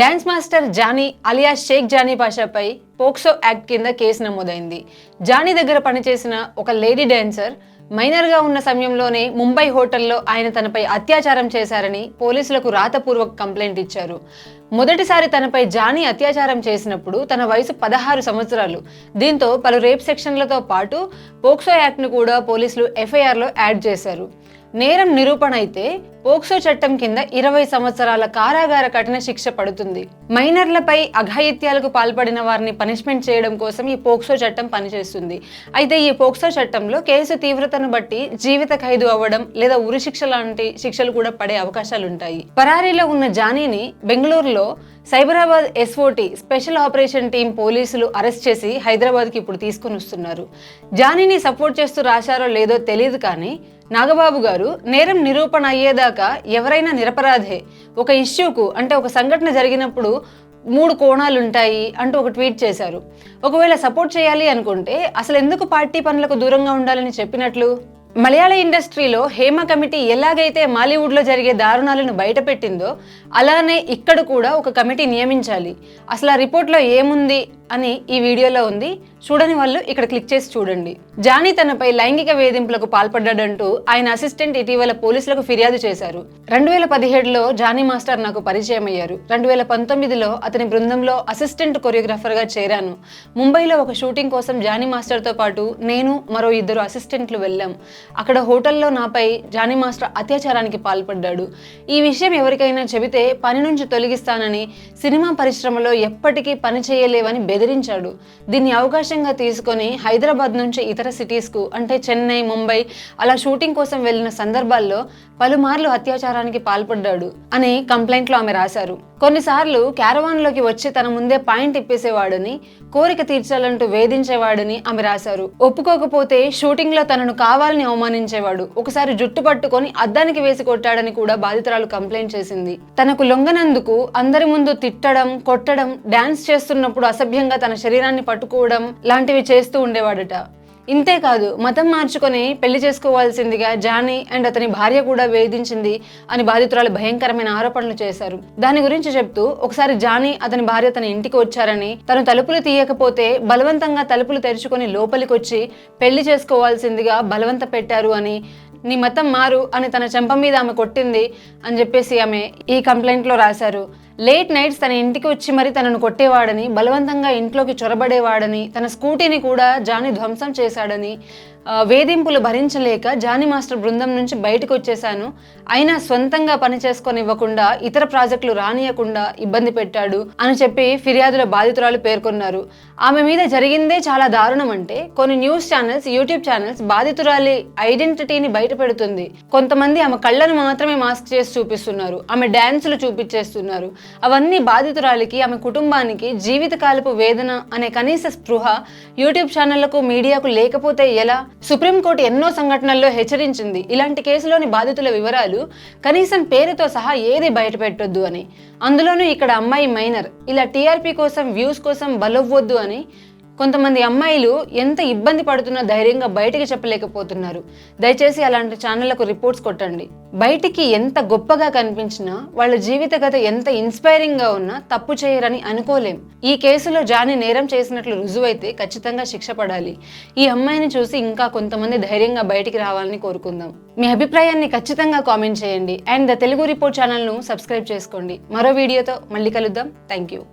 Dance master Jani alias Shaik Jani పాషాపై POCSO act కింద case నమోదైంది. జానీ దగ్గర పనిచేసిన ఒక లేడీ డ్యాన్సర్ మైనర్గా ఉన్న సమయంలోనే ముంబై హోటల్లో ఆయన తనపై అత్యాచారం చేశారని పోలీసులకు రాతపూర్వక కంప్లైంట్ ఇచ్చారు. మొదటిసారి తనపై జానీ అత్యాచారం చేసినప్పుడు తన వయసు పదహారు సంవత్సరాలు. దీంతో పలు రేప్ సెక్షన్లతో పాటు పోక్సో యాక్ట్ను కూడా పోలీసులు ఎఫ్ఐఆర్లో యాడ్ చేశారు. నేరం నిరూపణ అయితే పోక్సో చట్టం కింద ఇరవై సంవత్సరాల కారాగార కఠిన శిక్ష పడుతుంది. మైనర్లపై అఘాయిత్యాలకు పాల్పడిన వారిని పనిష్మెంట్ చేయడం కోసం ఈ పోక్సో చట్టం పనిచేస్తుంది. అయితే ఈ పోక్సో చట్టంలో కేసు తీవ్రతను బట్టి జీవిత ఖైదు అవ్వడం లేదా ఉరిశిక్ష లాంటి శిక్షలు కూడా పడే అవకాశాలుంటాయి. పరారీలో ఉన్న జానీని బెంగళూరులో Cyberabad SOT special operation team పోలీసులు అరెస్ట్ చేసి హైదరాబాద్కి ఇప్పుడు తీసుకుని వస్తున్నారు జానీని సపోర్ట్ చేస్తూ రాశారో లేదో తెలియదు కానీ నాగబాబు గారు నేరం నిరూపణ అయ్యేదాకా ఎవరైనా నిరపరాధే. ఒక ఇష్యూకు అంటే ఒక సంఘటన జరిగినప్పుడు మూడు కోణాలు ఉంటాయి అంటూ ఒక ట్వీట్ చేశారు. ఒకవేళ సపోర్ట్ చేయాలి అనుకుంటే అసలు ఎందుకు పార్టీ పనులకు దూరంగా ఉండాలని చెప్పినట్లు? మలయాళ ఇండస్ట్రీలో హేమ కమిటీ ఎలాగైతే మాలీవుడ్లో జరిగే దారుణాలను బయటపెట్టిందో అలానే ఇక్కడ కూడా ఒక కమిటీ నియమించాలి. అసలు ఆ రిపోర్ట్లో ఏముంది అని ఈ వీడియోలో ఉంది. చూడని వాళ్ళు ఇక్కడ క్లిక్ చేసి చూడండి. జానీ తనపై లైంగిక వేధింపులకు పాల్పడ్డాడంటూ ఆయన అసిస్టెంట్ ఇటీవల పోలీసులకు ఫిర్యాదు చేశారు. రెండు వేల పదిహేడులో జానీ మాస్టర్ నాకు పరిచయం అయ్యారు రెండు వేల పంతొమ్మిదిలో అతని బృందంలో అసిస్టెంట్ కొరియోగ్రాఫర్గా చేరాను. ముంబైలో ఒక షూటింగ్ కోసం జానీ మాస్టర్తో పాటు నేను మరో ఇద్దరు అసిస్టెంట్లు వెళ్ళాం. అక్కడ హోటల్లో నాపై జానీ మాస్టర్ అత్యాచారానికి పాల్పడ్డాడు. ఈ విషయం ఎవరికైనా చెబితే పని నుంచి తొలగిస్తానని సినిమా పరిశ్రమలో ఎప్పటికీ పని చేయలేవని బెదిరించాడు. దీన్ని అవకాశంగా తీసుకొని హైదరాబాద్ నుంచి ఇతర సిటీస్కు అంటే చెన్నై ముంబై అలా షూటింగ్ కోసం వెళ్ళిన సందర్భాల్లో పలుమార్లు అత్యాచారానికి పాల్పడ్డాడు అని కంప్లైంట్లో ఆమె రాశారు. కొన్నిసార్లు క్యారవాన్లోకి వచ్చి తన ముందే పాయింట్ ఇప్పేసేవాడని కోరిక తీర్చాలంటూ వేధించేవాడని ఆమె రాశారు. ఒప్పుకోకపోతే షూటింగ్లో తనను కావాలని అవమానించేవాడు ఒకసారి జుట్టు పట్టుకొని అద్దానికి వేసి కొట్టాడని కూడా బాధితురాలు కంప్లైంట్ చేసింది. తనకు లొంగనందుకు అందరి ముందు తిట్టడం కొట్టడం డాన్స్ చేస్తున్నప్పుడు అసభ్యంగా తన శరీరాన్ని పట్టుకోవడం లాంటివి చేస్తూ ఉండేవాడట. ఇంతే కాదు మతం మార్చుకొని పెళ్ళి చేసుకోవాల్సిందిగా జానీ అండ్ అతని భార్య కూడా వేధించింది అని బాధితురాలు భయంకరమైన ఆరోపణలు చేశారు. దాని గురించి చెప్తూ ఒకసారి జానీ అతని భార్య తన ఇంటికి వచ్చారని తను తలుపులు తీయకపోతే బలవంతంగా తలుపులు తెరుచుకొని లోపలికి వచ్చి పెళ్ళి చేసుకోవాల్సిందిగా బలవంత పెట్టారు అని నీ మతం మారు అని తన చెంప మీద ఆమె కొట్టింది అని చెప్పేసి ఆమె ఈ కంప్లైంట్లో రాశారు. లేట్ నైట్స్ తన ఇంటికి వచ్చి మరి తనను కొట్టేవాడని బలవంతంగా ఇంట్లోకి చొరబడేవాడని తన స్కూటీని కూడా జానీ ధ్వంసం చేశాడని వేధింపులు భరించలేక జానీ మాస్టర్ బృందం నుంచి బయటకు వచ్చేశాను. అయినా సొంతంగా పని చేసుకొని ఇవ్వకుండా ఇతర ప్రాజెక్టులు రానియకుండా ఇబ్బంది పెట్టాడు అని చెప్పి ఫిర్యాదుల బాధితురాలు పేర్కొన్నారు. ఆమె మీద జరిగిందే చాలా దారుణం అంటే కొన్ని న్యూస్ ఛానల్స్ యూట్యూబ్ ఛానల్స్ బాధితురాలి ఐడెంటిటీని బయట పెడుతుంది కొంతమంది ఆమె కళ్ళను మాత్రమే మాస్క్ చేసి చూపిస్తున్నారు. ఆమె డ్యాన్సులు చూపించేస్తున్నారు. అవన్నీ బాధితురాలికి ఆమె కుటుంబానికి జీవితకాలపు వేదన అనే కనీస స్పృహ యూట్యూబ్ ఛానళ్ళకు మీడియాకు లేకపోతే ఎలా? సుప్రీంకోర్టు ఎన్నో సంఘటనల్లో హెచ్చరించింది. ఇలాంటి కేసులోని బాధితుల వివరాలు కనీసం పేరుతో సహా ఏది బయటపెట్టొద్దు అని. అందులోనూ ఇక్కడ అమ్మాయి మైనర్. ఇలా టీఆర్పీ కోసం వ్యూస్ కోసం బలవ్వద్దు అని కొంతమంది అమ్మాయిలు ఎంత ఇబ్బంది పడుతున్నా ధైర్యంగా బయటికి చెప్పలేకపోతున్నారు. దయచేసి అలాంటి ఛానళ్ళకు రిపోర్ట్స్ కొట్టండి. బయటికి ఎంత గొప్పగా కనిపించినా వాళ్ళ జీవిత కథ ఎంత ఇన్స్పైరింగ్గా ఉన్నా తప్పు చేయరని అనుకోలేం. ఈ కేసులో జాని నేరం చేసినట్లు రుజువైతే ఖచ్చితంగా శిక్ష పడాలి. ఈ అమ్మాయిని చూసి ఇంకా కొంతమంది ధైర్యంగా బయటికి రావాలని కోరుకుందాం. మీ అభిప్రాయాన్ని ఖచ్చితంగా కామెంట్ చేయండి. అండ్ ద తెలుగు రిపోర్ట్ ఛానల్ను సబ్స్క్రైబ్ చేసుకోండి. మరో వీడియోతో మళ్ళీ కలుద్దాం. Thank you.